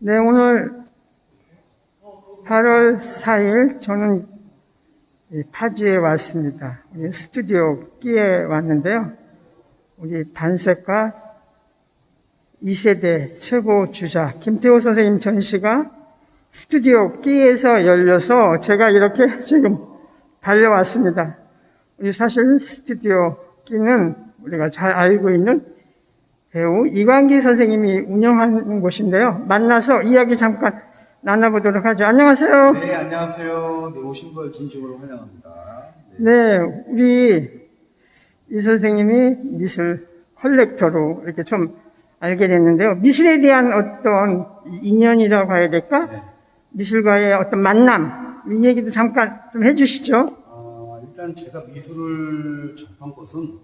네, 오늘 8월 4일 저는 이 파주에 왔습니다. 스튜디오 끼에 왔는데요. 우리 단색과 2세대 최고 주자 김태호 선생님 전시가 스튜디오 끼에서 열려서 제가 이렇게 지금 달려왔습니다. 사실 스튜디오 끼는 우리가 잘 알고 있는 배우 이광기 선생님이 운영하는 곳인데요. 만나서 이야기 잠깐 나눠보도록 하죠. 안녕하세요. 네, 안녕하세요. 네, 오신 걸 진심으로 환영합니다. 네. 네, 우리 이 선생님이 미술 컬렉터로 이렇게 좀 알게 됐는데요. 미술에 대한 어떤 인연이라고 해야 될까? 네. 미술과의 어떤 만남, 이 얘기도 잠깐 좀 해주시죠. 어, 일단 제가 미술을 접한 것은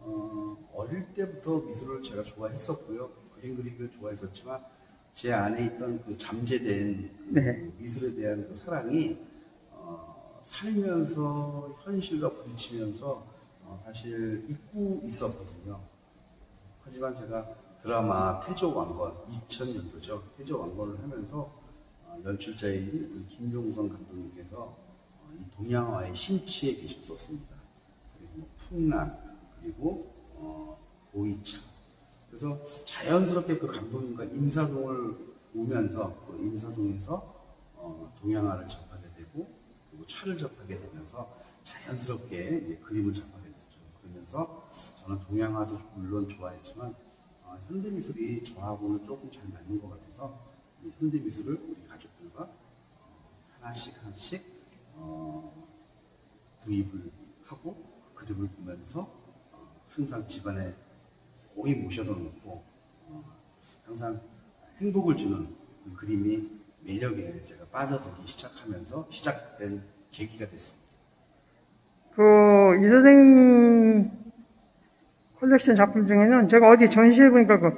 어, 어릴 때부터 미술을 제가 좋아했었고요. 그림 그리기를 좋아했었지만 제 안에 있던 그 잠재된 그 네. 미술에 대한 그 사랑이 어, 살면서 현실과 부딪히면서 어, 사실 잊고 있었거든요. 하지만 제가 드라마 태조 왕건 2000년도죠. 태조 왕건을 하면서 어, 연출자인 김종성 감독님께서 어, 이 동양화의 심취에 계셨었습니다. 그리고 뭐 풍란 그리고 어, 보이차. 그래서 자연스럽게 그 감독님과 임사동을 오면서 그 임사동에서 어, 동양화를 접하게 되고 그리고 차를 접하게 되면서 자연스럽게 그림을 접하게 됐죠. 그러면서 저는 동양화도 물론 좋아했지만 어, 현대미술이 저하고는 조금 잘 맞는 것 같아서 이 현대미술을 우리 가족들과 어, 하나씩 하나씩 어, 구입을 하고 그 그림을 보면서 어, 항상 집안에 거의 모셔다 놓고 어, 항상 행복을 주는 그 그림이 매력에 제가 빠져들기 시작하면서 시작된 계기가 됐습니다. 그, 이 선생님 컬렉션 작품 중에는 제가 어디 전시해 보니까 그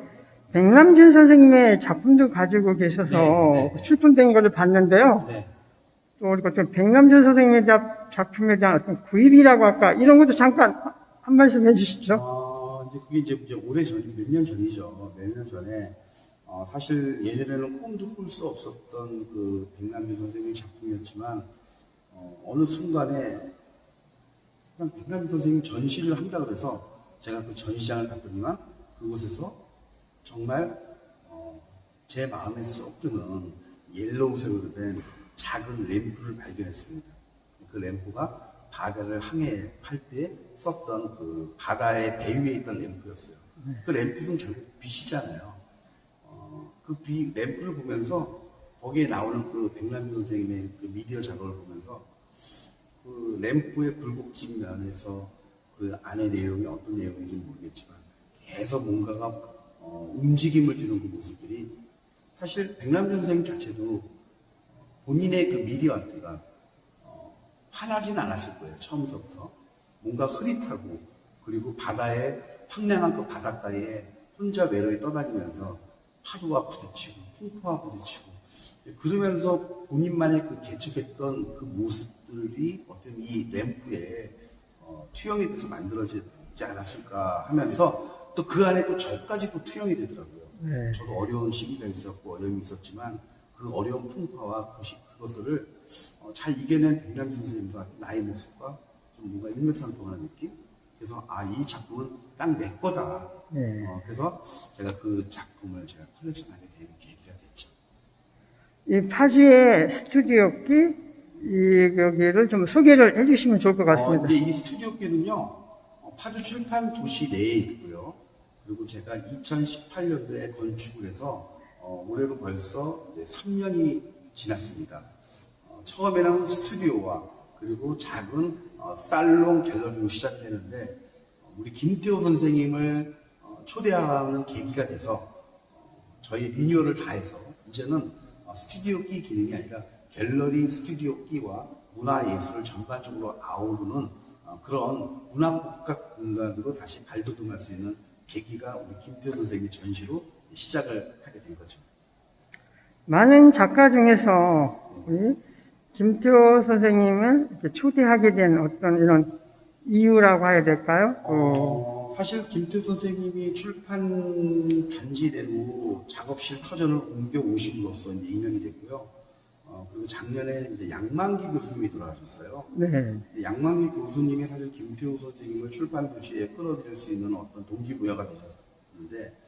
백남준 선생님의 작품도 가지고 계셔서 네, 네. 출품된 거를 봤는데요. 네. 또 우리가 또 백남준 선생님에 대한 작품에 대한 어떤 구입이라고 할까 이런 것도 잠깐 한 말씀 해주시죠. 어, 이제 그게 이제, 이제 오래 전, 몇 년 전이죠. 몇 년 전에, 어, 사실 예전에는 꿈도 꿀 수 없었던 그 백남준 선생님의 작품이었지만, 어, 어느 순간에 그냥 백남준 선생님 전시를 한다 그래서 제가 그 전시장을 갔더니만 그곳에서 정말, 어, 제 마음에 쏙 드는 옐로우색으로 된 작은 램프를 발견했습니다. 그 램프가 바다를 항해할 때 썼던 그 바다의 배 위에 있던 램프였어요. 그 램프는 결국 빛이잖아요. 어, 그 비, 램프를 보면서 거기에 나오는 그 백남기 선생님의 그 미디어 작업을 보면서 그 램프의 굴곡진 면에서 그 안의 내용이 어떤 내용인지 모르겠지만 계속 뭔가가 어, 움직임을 주는 그 모습들이 사실 백남기 선생님 자체도 본인의 그 미디어 아트가 화나진 않았을 거예요. 처음서부터. 뭔가 흐릿하고 그리고 바다에 황량한 그 바닷가에 혼자 외로이 떠다니면서 파도와 부딪히고 풍파와 부딪히고 그러면서 본인만의 그 개척했던 그 모습들이 어떤 이 램프에 어, 투영이 돼서 만들어지지 않았을까 하면서 또 그 안에 또 저까지 또 투영이 되더라고요. 네. 저도 어려운 시기가 있었고 어려움이 있었지만 그 어려운 풍파와 그것이 그것들을 어, 잘 이겨낸 백남준 선생님과 나의 모습과 좀 뭔가 일맥상통하는 느낌. 그래서 아 이 작품은 딱 내 거다. 네. 어, 그래서 제가 그 작품을 제가 컬렉션하게 된 계기가 됐죠. 이 파주의 스튜디오기 이 여기를 좀 소개를 해주시면 좋을 것 어, 같습니다. 이제 이 스튜디오계는요, 어, 파주 출판 도시 내에 있고요. 그리고 제가 2018년도에 건축을 해서 어, 올해로 벌써 이제 3년이 지났습니다. 어, 처음에는 스튜디오와 그리고 작은 어, 살롱 갤러리로 시작되는데 어, 우리 김태호 선생님을 어, 초대하는 계기가 돼서 저희 리뉴얼을 다 해서 이제는 어, 스튜디오 끼 기능이 아니라 갤러리 스튜디오 끼와 문화예술을 전반적으로 아우르는 어, 그런 문화복합 공간으로 다시 발돋움할 수 있는 계기가 우리 김태호 선생님의 전시로 시작을 하게 된 거죠. 많은 작가 중에서 우리 김태호 선생님을 이렇게 초대하게 된 어떤 이런 이유라고 해야 될까요? 그 어, 어, 사실 김태우 선생님이 출판 단지대로 작업실 터전을 옮겨 오심으로써 이제 인연이 됐고요. 어, 그리고 작년에 이제 양만기 교수님이 돌아가셨어요. 네. 양만기 교수님이 사실 김태우 선생님을 출판 도시에 끌어들일 수 있는 어떤 동기부여가 되셨는데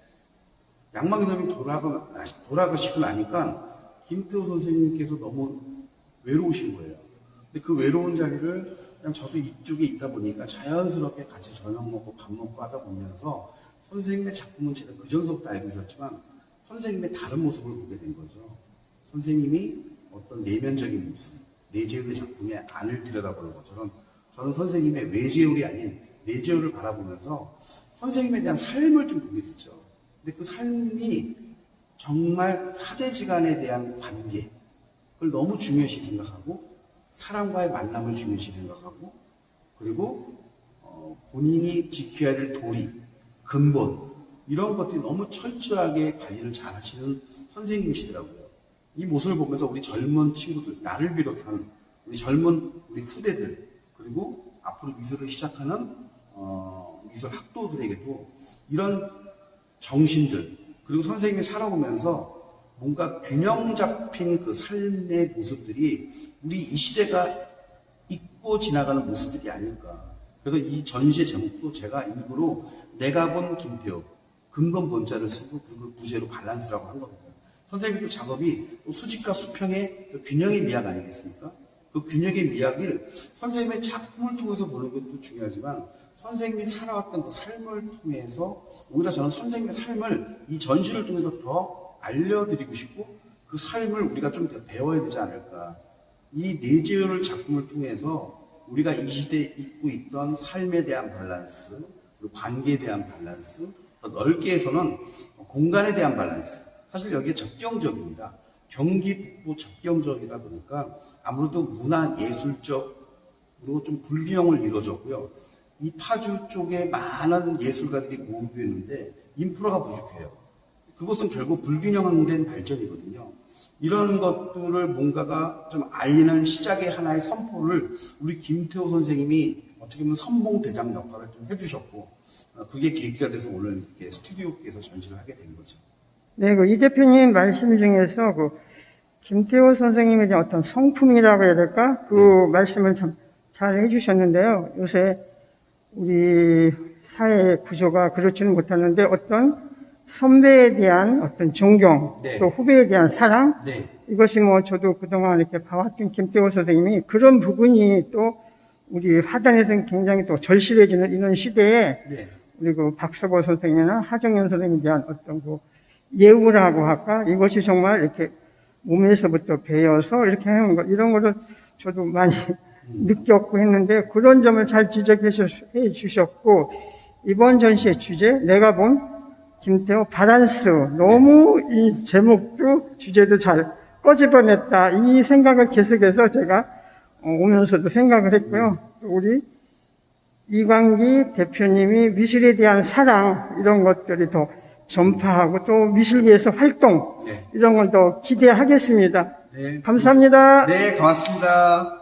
양만기 선생님이 돌아가, 돌아가시고 나니까 김태우 선생님께서 너무 외로우신 거예요. 근데 그 외로운 자리를 그냥 저도 이쪽에 있다 보니까 자연스럽게 같이 저녁 먹고 밥 먹고 하다 보면서 선생님의 작품은 제가 그 전서부터 알고 있었지만 선생님의 다른 모습을 보게 된 거죠. 선생님이 어떤 내면적인 모습, 내재울의 작품에 안을 들여다보는 것처럼 저는 선생님의 외재울이 아닌 내재울을 바라보면서 선생님에 대한 삶을 좀 보게 됐죠. 근데 그 삶이 정말 사제지간에 대한 관계, 그걸 너무 중요시 생각하고 사람과의 만남을 중요시 생각하고 그리고 어, 본인이 지켜야 될 도리, 근본 이런 것들이 너무 철저하게 관리를 잘 하시는 선생님이시더라고요. 이 모습을 보면서 우리 젊은 친구들, 나를 비롯한 우리 젊은 우리 후대들 그리고 앞으로 미술을 시작하는 어, 미술 학도들에게도 이런 정신들 그리고 선생님이 살아오면서 뭔가 균형 잡힌 그 삶의 모습들이 우리 이 시대가 잊고 지나가는 모습들이 아닐까. 그래서 이 전시의 제목도 제가 일부러 내가 본 김태호 근본 본자를 쓰고 그 부제로 밸런스라고 한 겁니다. 선생님도 작업이 또 수직과 수평의 또 균형의 미학 아니겠습니까? 그 균형의 미학을 선생님의 작품을 통해서 보는 것도 중요하지만 선생님이 살아왔던 그 삶을 통해서 오히려 저는 선생님의 삶을 이 전시를 통해서 더 알려드리고 싶고 그 삶을 우리가 좀 더 배워야 되지 않을까. 이 내재율 작품을 통해서 우리가 이 시대에 잊고 있던 삶에 대한 밸런스, 그리고 관계에 대한 밸런스, 더 넓게 해서는 공간에 대한 밸런스. 사실 여기에 적경적입니다. 경기 북부 적경적이다 보니까 아무래도 문화 예술적으로 좀 불균형을 이루어졌고요. 이 파주 쪽에 많은 예술가들이 모이고 있는데 인프라가 부족해요. 그것은 결국 불균형된 발전이거든요. 이런 것들을 뭔가가 좀 알리는 시작의 하나의 선포를 우리 김태호 선생님이 어떻게 보면 선봉 대장 역할을 좀 해주셨고, 어, 그게 계기가 돼서 오늘 이렇게 스튜디오께서 전시를 하게 된 거죠. 네, 그 이 대표님 말씀 중에서 그 김태호 선생님에 대한 어떤 성품이라고 해야 될까? 그 말씀을 참 잘 해주셨는데요. 요새 우리 사회 구조가 그렇지는 못하는데 어떤 선배에 대한 어떤 존경, 네. 또 후배에 대한 사랑, 네, 이것이 뭐 저도 그동안 이렇게 봐왔던 김태호 선생님이 그런 부분이 또 우리 화단에서는 굉장히 또 절실해지는 이런 시대에 네, 우리 그 박서보 선생님이나 하정현 선생님에 대한 어떤 그 예우라고 할까? 이것이 정말 이렇게 몸에서부터 배어서 이렇게 하는 것, 이런 거를 저도 많이 느꼈고 했는데 그런 점을 잘 지적해 주셨고 이번 전시의 주제, 내가 본 김태호 바란스. 너무 이 제목도 주제도 잘 꺼집어냈다. 이 생각을 계속해서 제가 어, 오면서도 생각을 했고요. 또 우리 이광기 대표님이 미술에 대한 사랑 이런 것들이 더 전파하고 또 미술계에서 활동 네. 이런 걸 더 기대하겠습니다. 네. 감사합니다. 네, 고맙습니다.